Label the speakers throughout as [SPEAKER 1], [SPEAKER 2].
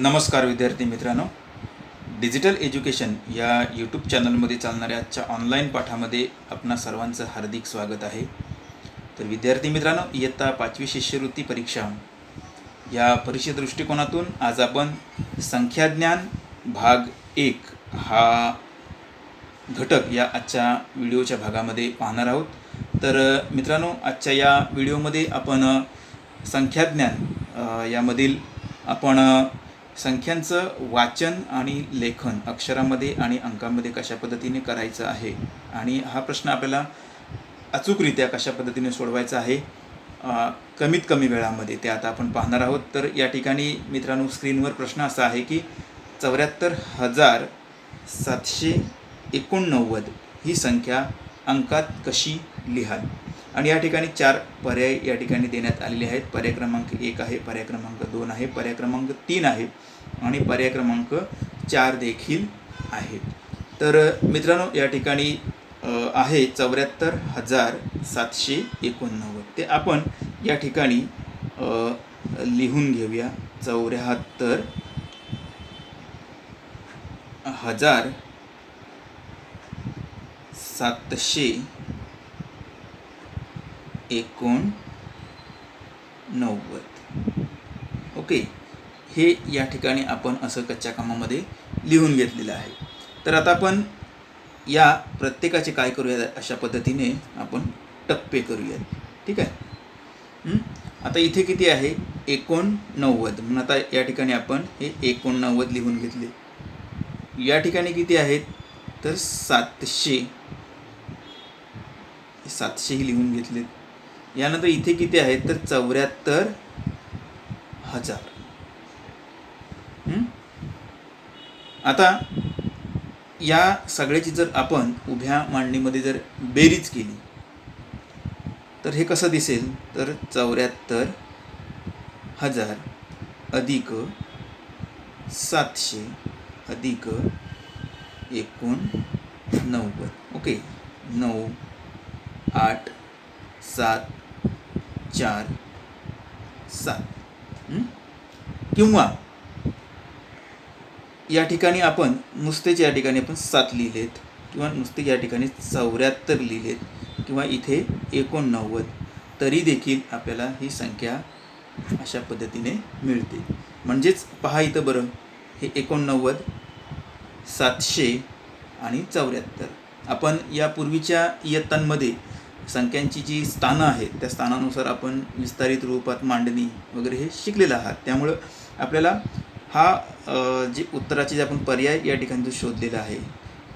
[SPEAKER 1] नमस्कार विद्यार्थी मित्रांनो. डिजिटल एज्युकेशन या यूट्यूब चॅनलमध्ये चालणाऱ्या आजच्या ऑनलाईन पाठामध्ये आपणा सर्वांचं हार्दिक स्वागत आहे. तर विद्यार्थी मित्रांनो इयत्ता पाचवी शिष्यवृत्ती परीक्षा. या परीक्षे दृष्टिकोनातून आज आपण संख्याज्ञान भाग एक हा घटक या आजच्या व्हिडिओच्या भागामध्ये पाहणार आहोत. तर मित्रांनो आजच्या या व्हिडिओमध्ये आपण संख्याज्ञान यामधील आपण संख्यांचं वाचन आणि लेखन अक्षरामध्ये आणि अंकामध्ये कशा पद्धतीने करायचं आहे? आणि हा प्रश्न आपल्याला अचूकरित्या कशा पद्धतीने सोडवायचा आहे? कमीत कमी वेळामध्ये ते आता आपण पाहणार आहोत. तर या ठिकाणी मित्रांनो स्क्रीनवर प्रश्न असा आहे की चौऱ्याहत्तर हजार सातशे एकोणनव्वद ही संख्या अंकात कशी लिहाल? आणि या ठिकाणी चार पर्याय या ठिकाणी देण्यात आलेले आहेत. पर्याय क्रमांक एक आहे पर्याय क्रमांक दोन आहे पर्याय क्रमांक तीन आहे आणि पर्याय क्रमांक चार देखील आहे तर मित्रांनो या ठिकाणी आहे चौऱ्याहत्तर हजार सातशे एकोणनव्वद. ते आपण या ठिकाणी लिहून घेऊया. चौऱ्याहत्तर हजार सातशे एकोणनव्वद ओके हे या ठिकाणी आपण असं कच्च्या कामामध्ये लिहून घेतलेलं आहे. तर आता आपण या प्रत्येकाचे काय करूया अशा पद्धतीने आपण टप्पे करूयात. ठीक आहे? आता इथे किती आहे? एकोणनव्वद म्हणून आता या ठिकाणी आपण हे एकोणनव्वद लिहून घेतले. या ठिकाणी किती आहेत? तर सातशे. सातशेही लिहून घेतलेत. यानंतर इथे किती आहेत? तर चौऱ्याहत्तर हजार. आता या सगळ्याची जर आपण उभ्या मांडणीमध्ये जर बेरीज केली तर हे कसं दिसेल? तर चौऱ्याहत्तर हजार अधिक सातशे अधिक एकोणनव्वद ओके. नऊ आठ सात चार सात. किंवा या ठिकाणी आपण नुसतेच या ठिकाणी आपण सात लिहिलेत किंवा नुसते या ठिकाणी चौऱ्याहत्तर लिहिलेत किंवा इथे एकोणनव्वद तरी देखील आपल्याला ही संख्या अशा पद्धतीने मिळते. म्हणजेच पहा इथं बरं हे एकोणनव्वद सातशे आणि चौऱ्याहत्तर. आपण यापूर्वीच्या इयत्तांमध्ये संख्यांची जी स्थानं आहेत त्या स्थानानुसार आपण विस्तारित रूपात मांडणी वगैरे हे शिकलेलं आहात. त्यामुळं आपल्याला हा जे उत्तराचे जे आपण पर्याय या ठिकाणी जो शोधलेला आहे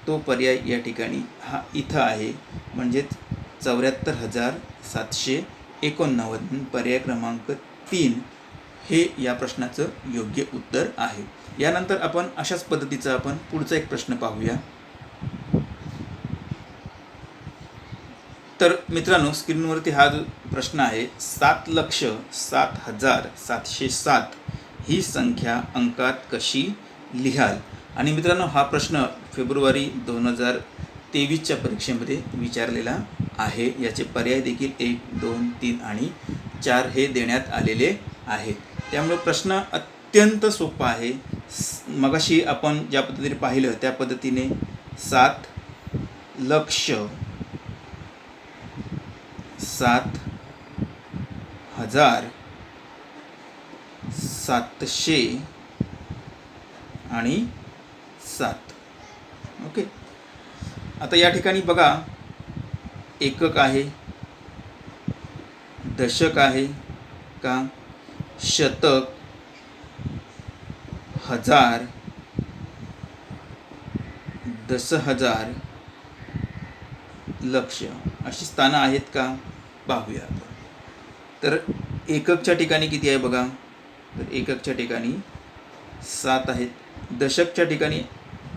[SPEAKER 1] तो पर्याय या ठिकाणी हा इथं आहे. म्हणजेच चौऱ्याहत्तर हजार सातशे एकोणनव्वद पर्याय क्रमांक तीन हे या प्रश्नाचं योग्य उत्तर आहे. यानंतर आपण अशाच पद्धतीचा आपण पुढचा एक प्रश्न पाहूया. तर मित्रांनो स्क्रीनवरती हा जो प्रश्न आहे सात लक्ष सात हजार सातशे सात ही संख्या अंकात कशी लिहाल? आणि मित्रांनो हा प्रश्न फेब्रुवारी दोन हजार तेवीसच्या परीक्षेमध्ये विचारलेला आहे. याचे पर्याय देखील एक दोन तीन आणि चार हे देण्यात आलेले आहेत. त्यामुळे प्रश्न अत्यंत सोपा आहे. मगाशी आपण ज्या पद्धतीने पाहिलं त्या पद्धतीने सात लक्ष सात हजार सातशे आणि सात. ओके. आता या ठिकाणी बघा एकक आहे दशक आहे का? शतक हजार दस हजार लक्ष. अशी स्थानं आहेत का? पाहूया आपण तर एककच्या ठिकाणी किती आहे बघा? तर एककच्या ठिकाणी सात आहेत. दशकच्या ठिकाणी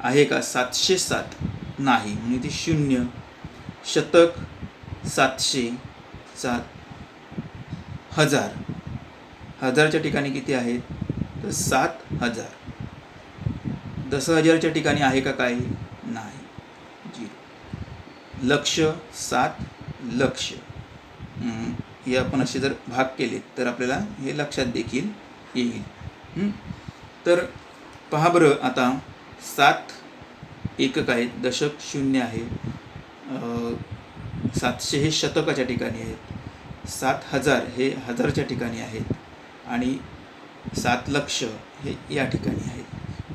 [SPEAKER 1] आहे का? सातशे सात. नाही म्हणजे ते शून्य. शतक सातशे सात. हजार. हजारच्या ठिकाणी किती आहेत? तर सात हजार. दस हजारच्या ठिकाणी आहे का काही? नाही. झिरो लक्ष सात लक्ष. हे आपण असे जर भाग केले तर आपल्याला हे लक्षात देखील येईल. तर पहा बरं आता सात एकक आहेत दशक शून्य आहे. सातशे हे शतकाच्या ठिकाणी आहेत. सात हजार हे हजारच्या ठिकाणी आहेत. आणि सात लक्ष हे या ठिकाणी आहेत.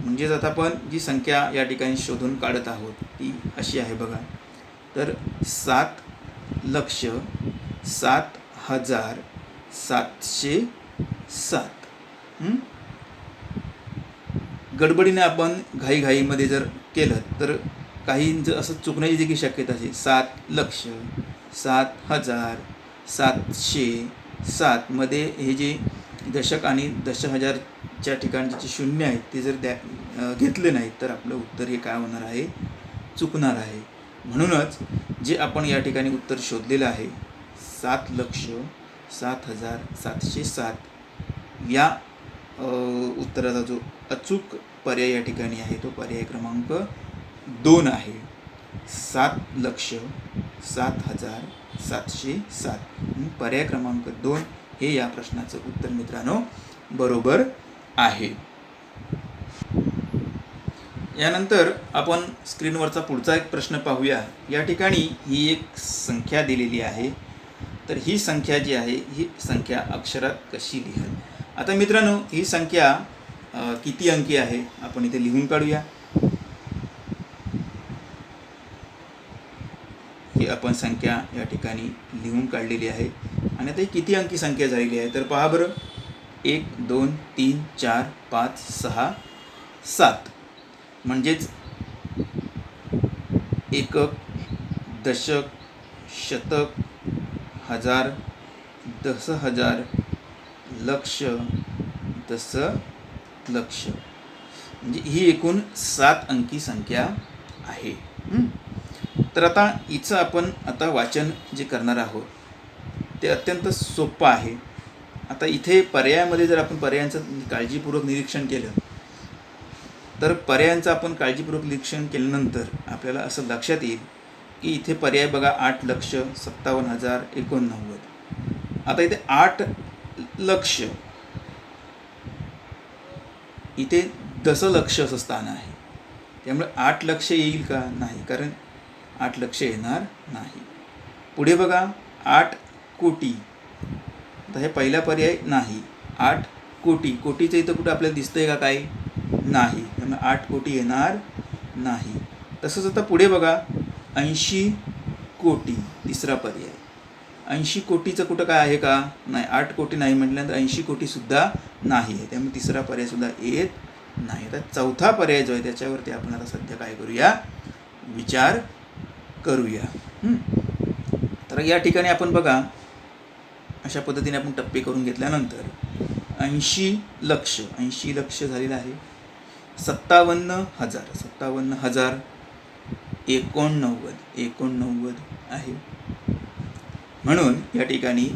[SPEAKER 1] म्हणजेच आता आपण जी संख्या या ठिकाणी शोधून काढत आहोत ती अशी आहे बघा. तर सात लक्ष सात हजार सातशे सात. गडबडीने आपण घाईघाईमध्ये जर केलं तर काहींचं असं चुकण्याची देखील शक्यता असेल सात लक्ष सात हजार सातशे सातमध्ये हे जे दशक आणि दश हजारच्या ठिकाणचे जे शून्य आहेत ते जर द्या घेतले नाहीत तर आपलं उत्तर हे काय होणार आहे? चुकणार आहे. म्हणूनच जे आपण या ठिकाणी उत्तर शोधलेलं आहे सात लक्ष सात हजार सातशे सात. या उत्तराचा जो अचूक पर्याय या ठिकाणी आहे तो पर्याय क्रमांक दोन आहे. सात लक्ष सात हजार सातशे सात. पर्याय क्रमांक दोन हे या प्रश्नाचं उत्तर मित्रांनो बरोबर आहे. यानंतर आपण स्क्रीनवरचा पुढचा एक प्रश्न पाहूया. या ठिकाणी ही एक संख्या दिलेली आहे. तर ही संख्या जी आहे ही संख्या अक्षरात कशी लिहाल? आता मित्रांनो ही संख्या किती अंकी आहे? आपण इथे लिहून काढूया. ही आपण संख्या या ठिकाणी लिहून काढलेली आहे. आणि आता ही किती अंकी संख्या झालेली आहे? तर पहा बरं. एक दोन तीन चार पाच सहा सात. म्हणजेच एकक दशक शतक हजार दस हजार लक्ष दस लक्ष. म्हणजे ही एकूण सात अंकी संख्या आहे. तर आता हिचं आपण आता वाचन जे करणार आहोत ते अत्यंत सोपं आहे. आता इथे पर्यायामध्ये जर आपण पर्यायांचं काळजीपूर्वक निरीक्षण केलं तर पर्यायांचं आपण काळजीपूर्वक निरीक्षण केल्यानंतर आपल्याला असं लक्षात येईल की इथे पर्याय बघा आठ लक्ष सत्तावन्न हजार एकोणनव्वद. आता इथे आठ लक्ष. इथे दसलक्ष असं स्थान आहे. त्यामुळे आठ लक्ष येईल का? नाही. कारण आठ लक्ष येणार नाही. पुढे बघा आठ कोटी. आता हे पहिला पर्याय नाही. आठ कोटी. कोटीचं इथं कुठं आपल्याला दिसतंय का काय नाही. त्यामुळे आठ कोटी येणार नाही. तसंच आता पुढे बघा ऐंशी कोटी तिसरा पर्याय. ऐंशी कोटीचं कुठं काय आहे का? नाही आठ कोटी नाही म्हटल्यानंतर ऐंशी कोटीसुद्धा नाही आहे. त्यामुळे तिसरा पर्यायसुद्धा येत नाही. आता चौथा पर्याय जो आहे त्याच्यावरती आपण आता सध्या काय करूया? विचार करूया. तर या ठिकाणी आपण बघा अशा पद्धतीने आपण टप्पे करून घेतल्यानंतर ऐंशी लक्ष ऐंशी लक्ष झालेलं आहे. सत्तावन्न हजार सत्तावन्न हजार एकोणनव्वद एकोणनव्वद आहे. म्हणून या ठिकाणी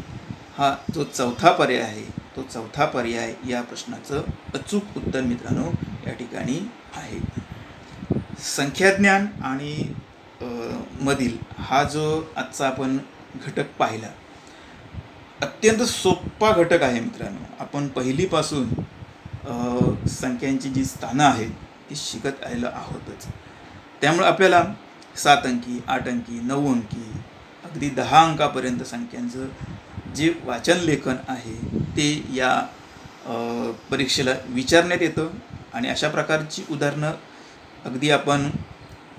[SPEAKER 1] हा जो चौथा पर्याय आहे तो चौथा पर्याय या प्रश्नाचं अचूक उत्तर मित्रांनो या ठिकाणी आहे. संख्याज्ञान आणि मधील हा जो आजचा आपण घटक पाहिला अत्यंत सोपा घटक आहे मित्रांनो. आपण पहिलीपासून संख्यांची जी स्थानं आहेत ती शिकत आलेलो आहोतच. त्यामुळे आपल्याला सात अंकी आठ अंकी नऊ अंकी अगदी दहा अंकापर्यंत संख्यांचं जे वाचन लेखन आहे ते या परीक्षेला विचारण्यात येतं. आणि अशा प्रकारची उदाहरणं अगदी आपण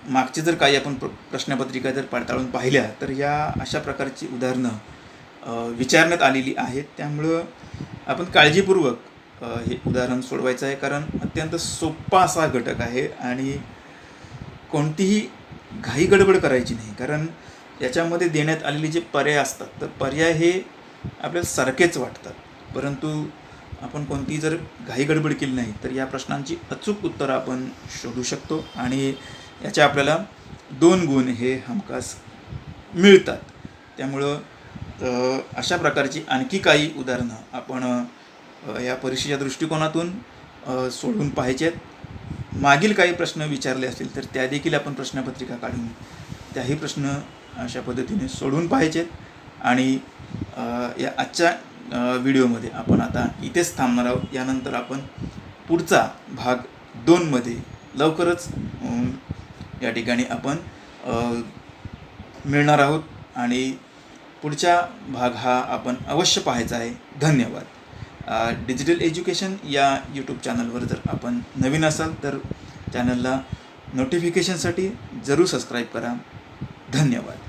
[SPEAKER 1] मागचे जर काही आपण प्र प्रश्नपत्रिका जर पडताळून पाहिल्या तर या अशा प्रकारची उदाहरणं विचारण्यात आलेली आहेत. त्यामुळं आपण काळजीपूर्वक हे उदाहरण सोडवायचं आहे. कारण अत्यंत सोपा असा घटक आहे. आणि कोणतीही घाई गडबड करायची नाही. कारण याच्यामध्ये देण्यात आलेले जे पर्याय असतात तर पर्याय हे आपल्याला सारखेच वाटतात. परंतु आपण कोणतीही जर घाई गडबड केली नाही तर या प्रश्नांची अचूक उत्तरं आपण शोधू शकतो आणि याचे आपल्याला दोन गुण हे हमखास मिळतात. त्यामुळं अशा प्रकारची आणखी काही उदाहरणं आपण या परीक्षेच्या दृष्टिकोनातून सोडून पाहायचे पाहिजेत मागील काही प्रश्न विचारले असतील तर त्या देखील आपण प्रश्नपत्रिका काढून त्याही प्रश्न अशा पद्धतीने सोडून पाहिजेत. आणि या आजच्या व्हिडिओमध्ये आपण आता इथेच थांबणार आहोत. यानंतर आपण पुढचा भाग दोनमध्ये लवकरच या ठिकाणी आपण मिळणार आहोत. आणि पुढचा भाग हा आपण अवश्य पाहायचा आहे. धन्यवाद. डिजिटल एज्युकेशन या यूट्यूब चॅनलवर जर आपण नवीन असाल तर चॅनलला नोटिफिकेशनसाठी जरूर सबस्क्राईब करा. धन्यवाद.